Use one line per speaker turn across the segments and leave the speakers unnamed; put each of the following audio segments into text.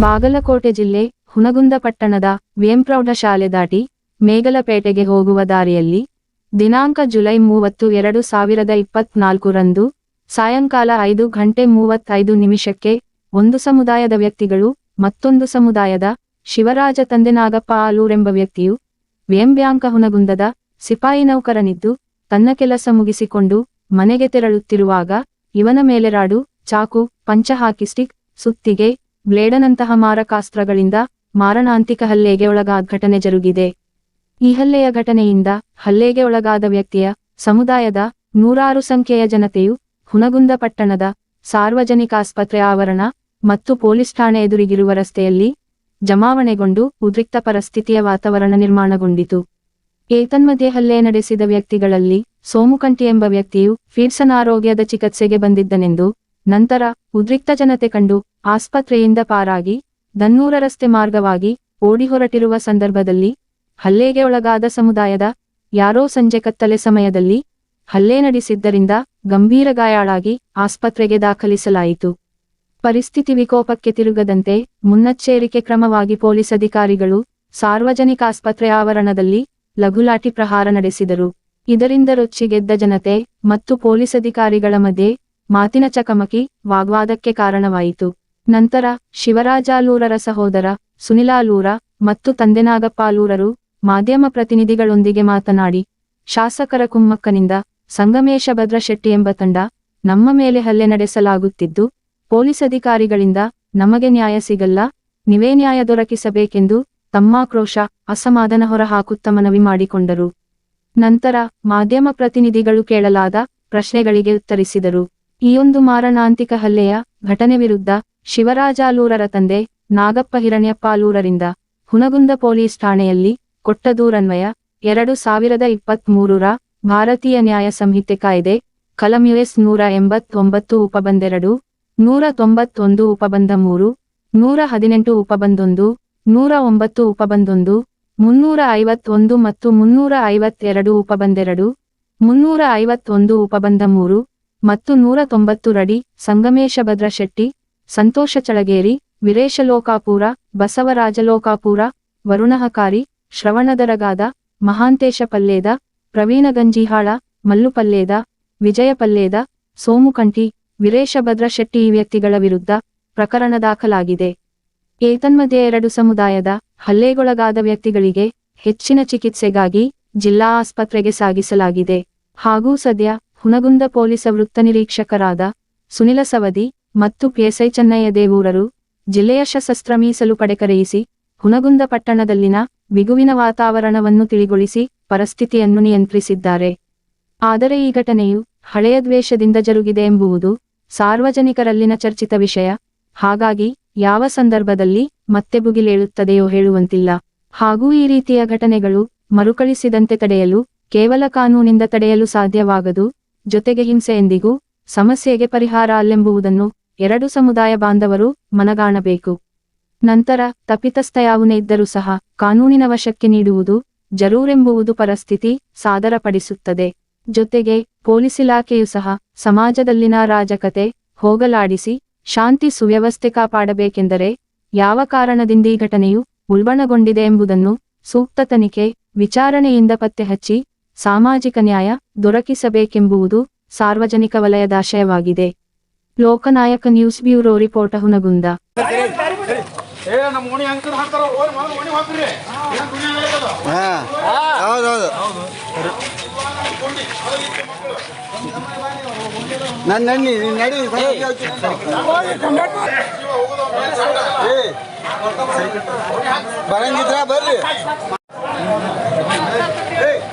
ಬಾಗಲಕೋಟೆ ಜಿಲ್ಲೆ ಹುಣಗುಂದ ಪಟ್ಟಣದ ವೇಂಪ್ರೌಢ ಶಾಲೆ ದಾಟಿ ಮೇಗಲಪೇಟೆಗೆ ಹೋಗುವ ದಾರಿಯಲ್ಲಿ ದಿನಾಂಕ ಜುಲೈ ಮೂವತ್ತು ಎರಡು ಸಾವಿರದ ಇಪ್ಪತ್ನಾಲ್ಕರಂದು ಸಾಯಂಕಾಲ ಐದು ಗಂಟೆ ಮೂವತ್ತೈದು ನಿಮಿಷಕ್ಕೆ ಒಂದು ಸಮುದಾಯದ ವ್ಯಕ್ತಿಗಳು, ಮತ್ತೊಂದು ಸಮುದಾಯದ ಶಿವರಾಜ ತಂದೆನಾಗಪ್ಪ ಆಲೂರೆಂಬ ವ್ಯಕ್ತಿಯು ವೇಂಬ್ಯಾಂಕ ಹುನಗುಂದದ ಸಿಪಾಯಿ ನೌಕರನಿದ್ದು ತನ್ನ ಕೆಲಸ ಮುಗಿಸಿಕೊಂಡು ಮನೆಗೆ ತೆರಳುತ್ತಿರುವಾಗ ಇವನ ಮೇಲೆ ರಾಡು, ಚಾಕು, ಪಂಚ ಹಾಕಿ, ಸ್ಟಿಕ್, ಸುತ್ತಿಗೆ ಬ್ಲೇಡನಂತಹ ಮಾರಕಾಸ್ತ್ರಗಳಿಂದ ಮಾರಣಾಂತಿಕ ಹಲ್ಲೆಗೆ ಒಳಗಾದ ಘಟನೆ ಜರುಗಿದೆ. ಈ ಹಲ್ಲೆಯ ಘಟನೆಯಿಂದ ಹಲ್ಲೆಗೆ ಒಳಗಾದ ವ್ಯಕ್ತಿಯ ಸಮುದಾಯದ ನೂರಾರು ಸಂಖ್ಯೆಯ ಜನತೆಯು ಹುನಗುಂದ ಪಟ್ಟಣದ ಸಾರ್ವಜನಿಕ ಆಸ್ಪತ್ರೆ ಆವರಣ ಮತ್ತು ಪೊಲೀಸ್ ಠಾಣೆ ಎದುರಿಗಿರುವ ರಸ್ತೆಯಲ್ಲಿ ಜಮಾವಣೆಗೊಂಡು ಉದ್ರಿಕ್ತ ಪರಿಸ್ಥಿತಿಯ ವಾತಾವರಣ ನಿರ್ಮಾಣಗೊಂಡಿತು. ಏತನ್ಮಧ್ಯೆ ಹಲ್ಲೆ ನಡೆಸಿದ ವ್ಯಕ್ತಿಗಳಲ್ಲಿ ಸೋಮುಕಂಟಿ ಎಂಬ ವ್ಯಕ್ತಿಯು ಫೀರ್ಸನ್ ಆರೋಗ್ಯದ ಚಿಕಿತ್ಸೆಗೆ ಬಂದಿದ್ದನೆಂದು ನಂತರ ಉದ್ರಿಕ್ತ ಜನತೆ ಕಂಡು ಆಸ್ಪತ್ರೆಯಿಂದ ಪಾರಾಗಿ ದನ್ನೂರ ರಸ್ತೆ ಮಾರ್ಗವಾಗಿ ಓಡಿ ಹೊರಟಿರುವ ಸಂದರ್ಭದಲ್ಲಿ ಹಲ್ಲೆಗೆ ಒಳಗಾದ ಸಮುದಾಯದ ಯಾರೋ ಸಂಜೆ ಕತ್ತಲೆ ಸಮಯದಲ್ಲಿ ಹಲ್ಲೆ ನಡೆಸಿದ್ದರಿಂದ ಗಂಭೀರ ಗಾಯಾಳಾಗಿ ಆಸ್ಪತ್ರೆಗೆ ದಾಖಲಿಸಲಾಯಿತು. ಪರಿಸ್ಥಿತಿ ವಿಕೋಪಕ್ಕೆ ತಿರುಗದಂತೆ ಮುನ್ನೆಚ್ಚರಿಕೆ ಕ್ರಮವಾಗಿ ಪೊಲೀಸ್ ಅಧಿಕಾರಿಗಳು ಸಾರ್ವಜನಿಕ ಆಸ್ಪತ್ರೆ ಆವರಣದಲ್ಲಿ ಲಘುಲಾಠಿ ಪ್ರಹಾರ ನಡೆಸಿದರು. ಇದರಿಂದ ರೊಚ್ಚಿಗೆದ್ದ ಜನತೆ ಮತ್ತು ಪೊಲೀಸ್ ಅಧಿಕಾರಿಗಳ ಮಧ್ಯೆ ಮಾತಿನ ಚಕಮಕಿ ವಾಗ್ವಾದಕ್ಕೆ ಕಾರಣವಾಯಿತು. ನಂತರ ಶಿವರಾಜಾಲೂರರ ಸಹೋದರ ಸುನಿಲಾಲೂರ ಮತ್ತು ತಂದೆನಾಗಪ್ಪಾಲೂರರು ಮಾಧ್ಯಮ ಪ್ರತಿನಿಧಿಗಳೊಂದಿಗೆ ಮಾತನಾಡಿ, ಶಾಸಕರ ಕುಮ್ಮಕ್ಕನಿಂದ ಸಂಗಮೇಶ ಭದ್ರಶೆಟ್ಟಿ ಎಂಬ ತಂಡ ನಮ್ಮ ಮೇಲೆ ಹಲ್ಲೆ ನಡೆಸಲಾಗುತ್ತಿದ್ದು, ಪೊಲೀಸ್ ಅಧಿಕಾರಿಗಳಿಂದ ನಮಗೆ ನ್ಯಾಯ ಸಿಗಲ್ಲ, ನೀವೇ ನ್ಯಾಯ ದೊರಕಿಸಬೇಕೆಂದು ತಮ್ಮಾಕ್ರೋಶ ಅಸಮಾಧಾನ ಹೊರಹಾಕುತ್ತ ಮನವಿ ಮಾಡಿಕೊಂಡರು. ನಂತರ ಮಾಧ್ಯಮ ಪ್ರತಿನಿಧಿಗಳು ಕೇಳಲಾದ ಪ್ರಶ್ನೆಗಳಿಗೆ ಉತ್ತರಿಸಿದರು. ಈಯೊಂದು ಮಾರಣಾಂತಿಕ ಹಲ್ಲೆಯ ಘಟನೆ ವಿರುದ್ಧ ಶಿವರಾಜಾಲೂರರ ತಂದೆ ನಾಗಪ್ಪ ಹಿರಣ್ಯಪ್ಪಾಲೂರರಿಂದ ಹುನಗುಂದ ಪೊಲೀಸ್ ಠಾಣೆಯಲ್ಲಿ ಕೊಟ್ಟ ದೂರನ್ವಯ ಎರಡು ಸಾವಿರದ ಇಪ್ಪತ್ಮೂರರ ಭಾರತೀಯ ನ್ಯಾಯ ಸಂಹಿತೆ ಕಾಯ್ದೆ, ಕಲಂ ಯುಎಸ್ ನೂರ ಎಂಬತ್ತೊಂಬತ್ತು ಉಪಬಂದೆರಡು ನೂರ ತೊಂಬತ್ತೊಂದು ಉಪಬಂಧ ಮೂರು, ನೂರ ಹದಿನೆಂಟು ಉಪಬಂದೊಂದು ನೂರ ಒಂಬತ್ತು ಉಪಬಂದೊಂದು ಮುನ್ನೂರ ಐವತ್ತೊಂದು ಮತ್ತು ಮುನ್ನೂರ ಐವತ್ತೆರಡು ಉಪಬಂದೆರಡು ಮುನ್ನೂರ ಐವತ್ತೊಂದು ಉಪಬಂಧ ಮೂರು ಮತ್ತು ನೂರ ತೊಂಬತ್ತು ರಡಿ, ಸಂಗಮೇಶಭದ್ರ ಶೆಟ್ಟಿ, ಸಂತೋಷ ಚಳಗೇರಿ, ವಿರೇಶಲೋಕಾಪುರ, ಬಸವರಾಜಲೋಕಾಪುರ ಬಸವರಾಜ ಲೋಕಾಪುರ ವರುಣಹಕಾರಿ, ಶ್ರವಣದರಗಾದ, ಮಹಾಂತೇಶ ಪಲ್ಲೇದ, ಪ್ರವೀಣ ಗಂಜಿಹಾಳ, ಮಲ್ಲು ಪಲ್ಲೇದ, ವಿಜಯ ಪಲ್ಲೇದ ಸೋಮುಕಂಠಿ ವಿರೇಶಭದ್ರ ಭದ್ರಶೆಟ್ಟಿ ಈ ವ್ಯಕ್ತಿಗಳ ವಿರುದ್ಧ ಪ್ರಕರಣ ದಾಖಲಾಗಿದೆ. ಏತನ್ಮಧ್ಯೆ ಎರಡು ಸಮುದಾಯದ ಹಲ್ಲೆಗೊಳಗಾದ ವ್ಯಕ್ತಿಗಳಿಗೆ ಹೆಚ್ಚಿನ ಚಿಕಿತ್ಸೆಗಾಗಿ ಜಿಲ್ಲಾ ಆಸ್ಪತ್ರೆಗೆ ಸಾಗಿಸಲಾಗಿದೆ. ಹಾಗೂ ಸದ್ಯ ಹುನಗುಂದ ಪೊಲೀಸ ವೃತ್ತ ನಿರೀಕ್ಷಕರಾದ ಸುನಿಲ ಸವದಿ ಮತ್ತು ಪಿಎಸ್ಐ ಚೆನ್ನಯ್ಯ ದೇವೂರರು ಜಿಲ್ಲೆಯ ಸಶಸ್ತ್ರ ಮೀಸಲು ಪಡೆ ಕರೆಯಿಸಿ ಹುನಗುಂದ ಪಟ್ಟಣದಲ್ಲಿನ ಬಿಗುವಿನ ವಾತಾವರಣವನ್ನು ತಿಳಿಗೊಳಿಸಿ ಪರಿಸ್ಥಿತಿಯನ್ನು ನಿಯಂತ್ರಿಸಿದ್ದಾರೆ. ಆದರೆ ಈ ಘಟನೆಯು ಹಳೆಯ ದ್ವೇಷದಿಂದ ಜರುಗಿದೆ ಎಂಬುವುದು ಸಾರ್ವಜನಿಕರಲ್ಲಿನ ಚರ್ಚಿತ ವಿಷಯ. ಹಾಗಾಗಿ ಯಾವ ಸಂದರ್ಭದಲ್ಲಿ ಮತ್ತೆ ಭುಗಿಲೇಳುತ್ತದೆಯೋ ಹೇಳುವಂತಿಲ್ಲ. ಹಾಗೂ ಈ ರೀತಿಯ ಘಟನೆಗಳು ಮರುಕಳಿಸಿದಂತೆ ತಡೆಯಲು ಕೇವಲ ಕಾನೂನಿಂದ ತಡೆಯಲು ಸಾಧ್ಯವಾಗದು. ಜೊತೆಗೆ ಹಿಂಸೆ ಎಂದಿಗೂ ಸಮಸ್ಯೆಗೆ ಪರಿಹಾರ ಅಲ್ಲೆಂಬುವುದನ್ನು ಎರಡು ಸಮುದಾಯ ಬಾಂಧವರು ಮನಗಾಣಬೇಕು. ನಂತರ ತಪಿತಸ್ಥ ಯಾವನೇ ಇದ್ದರೂ ಸಹ ಕಾನೂನಿನ ವಶಕ್ಕೆ ನೀಡುವುದು ಜರೂರೆಂಬುವುದು ಪರಿಸ್ಥಿತಿ ಸಾದರಪಡಿಸುತ್ತದೆ. ಜೊತೆಗೆ ಪೊಲೀಸ್ ಇಲಾಖೆಯು ಸಹ ಸಮಾಜದಲ್ಲಿನ ರಾಜಕತೆ ಹೋಗಲಾಡಿಸಿ ಶಾಂತಿ ಸುವ್ಯವಸ್ಥೆ ಕಾಪಾಡಬೇಕೆಂದರೆ ಯಾವ ಕಾರಣದಿಂದ ಈ ಘಟನೆಯು ಉಲ್ಬಣಗೊಂಡಿದೆ ಎಂಬುದನ್ನು ಸೂಕ್ತ ತನಿಖೆ ವಿಚಾರಣೆಯಿಂದ ಪತ್ತೆ ಹಚ್ಚಿ ಸಾಮಾಜಿಕ ನ್ಯಾಯ ದೊರಕಿಸಬೇಕೆಂಬುವುದು ಸಾರ್ವಜನಿಕ ವಲಯದ ಆಶಯವಾಗಿದೆ. Loknayak news bureau report Hungund.
ಬರಂಗಿದ್ರ ಬರ್ರಿ.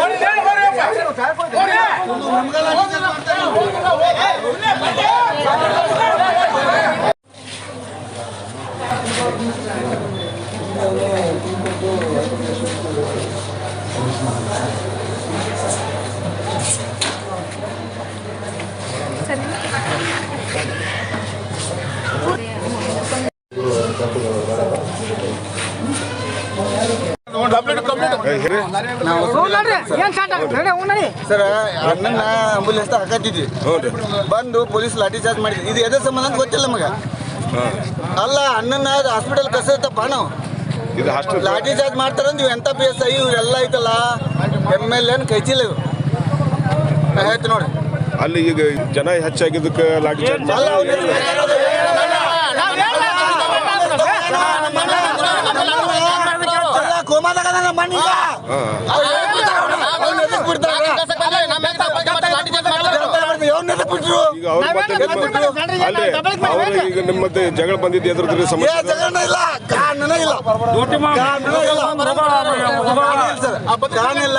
ಒಳ್ಳೆ ಒಳ್ಳೆ
ಒಳ್ಳೆ
ಸರ್. ಅಣ್ಣನ ಆಂಬುಲೆನ್ಸ್ ಹಾಕತ್ತಿದ್ವಿ. ಬಂದು ಪೊಲೀಸ್ ಲಾಠಿ ಚಾರ್ಜ್ ಮಾಡಿದ್ವಿ. ಇದು ಎದೇ ಸಂಬಂಧ ಅಂತ ಗೊತ್ತಿಲ್ಲ ನಮಗ. ಅಲ್ಲ ಅಣ್ಣನ ಹಾಸ್ಪಿಟಲ್ ಕಸೈತಪ್ಪ ನಾವು. ಲಾಠಿ ಚಾರ್ಜ್ ಮಾಡ್ತಾರಂದ್ ನೀವು ಎಂತ ಪಿ ಎಸ್ ಐ ಇವ್ರೆಲ್ಲ ಐತಲ್ಲ. ಎಂ ಎಲ್ ಎನ್ ಕೈಚಿಲ್ಲ ಇವ್ರು. ನಾ ಹೇಳ್ತೀನಿ ನೋಡಿ.
ಅಲ್ಲಿ ಈಗ ಜನ ಹೆಚ್ಚಾಗಿದ್ದಕ್ಕೆ ಲಾಠಿ ಚಾರ್ಜ್
மண்ணுதான் ಬಿಟ್ರು?
ಈಗ ಅವ್ರ ನಿಮ್ಮ- ಮತ್ತೆ ಜಗಳ ಬಂದಿದ್ದು ಎದ್ರದ್ರಿ ಸಮಸ್ಯೆ.
ಇಲ್ಲ. ಕಾರಣ ಇಲ್ಲ. ಸರ್. ಕಾರಣ ಇಲ್ಲ.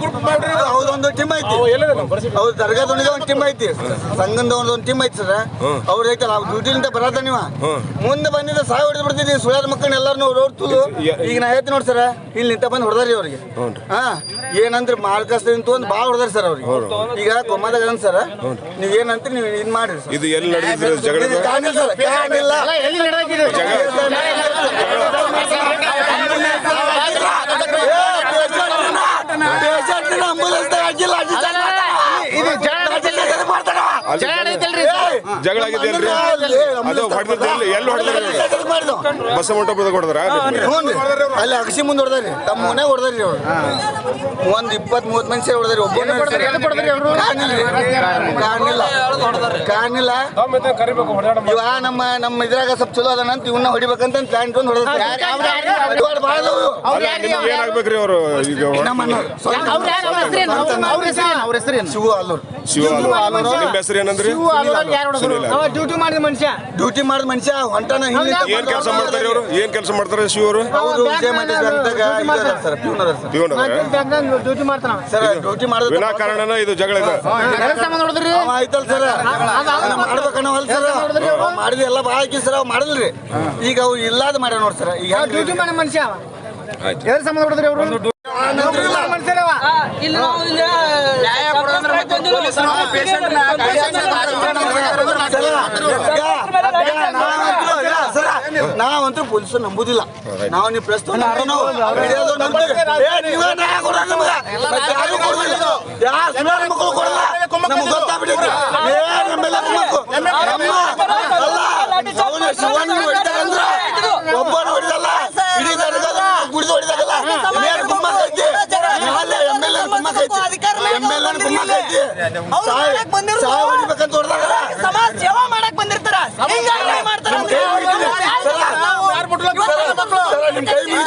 ಗ್ರೂಪ್ ಮಾಡ್ರಿ.
ಹೌದೊಂದು ಟೀಮ್ ಐತಿ. ಹೌದು ದರ್ಗಾದ ಒಂದು ಟೀಮ್ ಐತಿ ಸಂಘದ ಒಂದು ಒಂದು ಟೀಮ್ ಐತಿ. ಸರ್. ಅವ್ರ ಐತಲ್ಲ ಅವ್ರ ಡ್ಯೂಟಿಲಿಂದ ಬರತ್ತ ನೀವ. ಮುಂದೆ ಬಂದಿದ್ದ ಸಾಯ್ ಹೊಡೆದು ಬಿಡ್ತಿದ್ವಿ. ಸುಳ್ಯಾದ ಮಕ್ಕಳನ್ನ ಎಲ್ಲಾರು ರೋಡ್ ತುಳು ಈಗ ನಾ ಹೇಳ್ತೀನಿ ನೋಡಿ ಸರ್. ಇಲ್ಲಿ ನಿಂತ ಬಂದು ಹೊಡೆದಾರಿ ಅವ್ರಿಗೆ. ಹಾ. ಏನಂದ್ರೆ ಮಾರ್ಕಸ್ದಿಂದ ಒಂದು ಭಾಳ ಹೊಡೆದಾರಿ ಸರ್ ಅವ್ರಿಗೆ. ಈಗ ಕೊಮ್ಮದಾಗ ಅದನ್ ಸರ್? ನೀವ್ ಏನಂತ ನೀವು ಇದ್ ಮಾಡ್ರಿ ಸರ್.
ಇದು ಎಲ್ಲಿ ನಡೆದಿದ್ರು ಜಗಳ?
ಇದು ಇಲ್ಲ. ಸರ್.
ಜಗಳ ಆಗಿದೆ ಅಲ್ರಿ? ಅದು ಹೊಡೆದಿದ್ದು ಎಲ್ಲಿ ಎಲ್ಲಿ ಹೊಡೆದ್ರಿ? ಬಸ್ ಮಂಟಪದಾಗ ಹೊಡೆದ್ರ
ಅಲ್ಲಿ ಅಗಸಿ ಮುಂದೆ ಹೊಡೆದಾರಿ ತಮ್ಮ ಮನೆ ಹೊಡೆದ್ರಿ ಅವ್ರು. ಒಂದ್ ಇಪ್ಪತ್ ಮೂವತ್ ಮನುಷ್ಯ ಹೊಡೆದ್ರಿ ಒಬ್ಬ ಕಾಣಿಲ್ಲ ಕಾಣಿಲ್ಲ ಇವ ನಮ್ಮ ನಮ್ಮ ಇದ್ರಾಗ ಸ್ವಲ್ಪ ಚಲೋ ಅದನಂತ ಇವನ್ನ ಹೊಡಿಬೇಕಂತ ಪ್ಲಾನ್ ಇಟ್ಕೊಂಡು
ಹೊಡೆದ್ರಿ ಏನಾಗ್ಬೇಕ್ರಿ ಅವರು? ಈಗ
ಶಿವ. ಸ್ವಂತ ಶಿವು ಅಲ್ಲೂರು.
ಶಿವ ನಿಮ್ಮ ಹೆಸರು ಏನಂದ್ರಿ? ಸುನಿಲ.
ಡ್ಯೂಟಿ ಮಾಡಿದ ಮನುಷ್ಯ.
ಡ್ಯೂಟಿ ಮಾಡಿದ ಮನುಷ್ಯ ಹೊಂಟನ
ಏನ್ ಕೆಲಸ ಮಾಡ್ತಾರೆ ಅವರು ಏನ್ ಕೆಲಸ ಮಾಡ್ತಾರೆ ಶಿವರು ಅವರು
ಪ್ಯೂನ್
ಡ್ಯೂಟಿ ಮಾಡ್ತಾನ
ಸರ್ ಡ್ಯೂಟಿ ಮಾಡೋದು
ವಿನಾ ಕಾರಣನ ಇದು ಜಗಳ ಇದೆ.
ಅವ ಆಯ್ತಲ್ ಸರ್. ಮಾಡ್ಬೇಕನ್ನ ಅಲ್ ಸರ್. ಮಾಡಿದ ಎಲ್ಲ ಭಾಳ ಹಾಕಿ ಸರ್ ಅವ್ ಮಾಡಿಲ್ರಿ. ಈಗ ಅವ್ರು ಇಲ್ಲಾದ ಮಾಡ್ಯಾರ ನೋಡಿ ಸರ್. ಈಗ
ಡ್ಯೂಟಿ ಮಾಡಿದ ಮನುಷ್ಯ ಅವ. ಎದ್ರ ಸಂಬಂಧ ಹೊಡೆದ್ರಿ ಅವರು?
ಇಲ್ಲ.
ಮನುಷ್ಯರವ
ಸರ, ಈಗ- ಈಗ ನಾವಂತೂ- ಇಲ್ಲ, ಸರ, ನಾವಂತೂ ಪೊಲೀಸರು ನಂಬುದಿಲ್ಲ. ನಾವು ನೀವು ಮಕ್ಕಳು ಕೊಡಲ್ಲ. ನಮ್ಗೆ ನಮ್ಮೆಲ್ಲ ಅವ್ನು ಒಬ್ಬನ ಹೊಡಿದಲ್ಲ ಇಡೀ ದರ್ಗಾದ ಗುಡಿದ ಹೊಡಿದಾಗಲ್ಲ ಕುಮ್ಮಕ್ ಐತಿ? ಎಂ ಎಲ್ ಎನ್ ಕುಮ್ಮಕ್ ಐತಿ. ಎಂ ಎಲ್ ಎನ್ ಕುಮ್ಮಕ್ ಐತಿ. ಹೊಡಿಬೇಕಂತ ಹೊಡೆದಾಗಲ್ಲ
ಸಮಾಜ ಸೇವಾ ಮಾಡಕ್ ಬಂದಿರ್ತಾರ? ಹಿಂಗಾಗಿ ಮಾಡ್ತಾರ
ನಿಮ್ ಕೈ ಮುಗಿತೀನಿ. ಸರ, ಸರ, ನಿಮ್ ಕೈ ಮುಗಿತೀನಿ. ಶಿವಣ್ಣ ಯಾಕೆ ಕೊಡ್ಸೋದು ನೋಡಿ ಸರ್. ಸರ, ನಿಮ್ ಕೈ ಮುಗಿತೀನಿ. ಇವ್- ಇವ್- ಇವ್ ಕೊಡ್ತೀರಾ?
ಅಲ್ಲ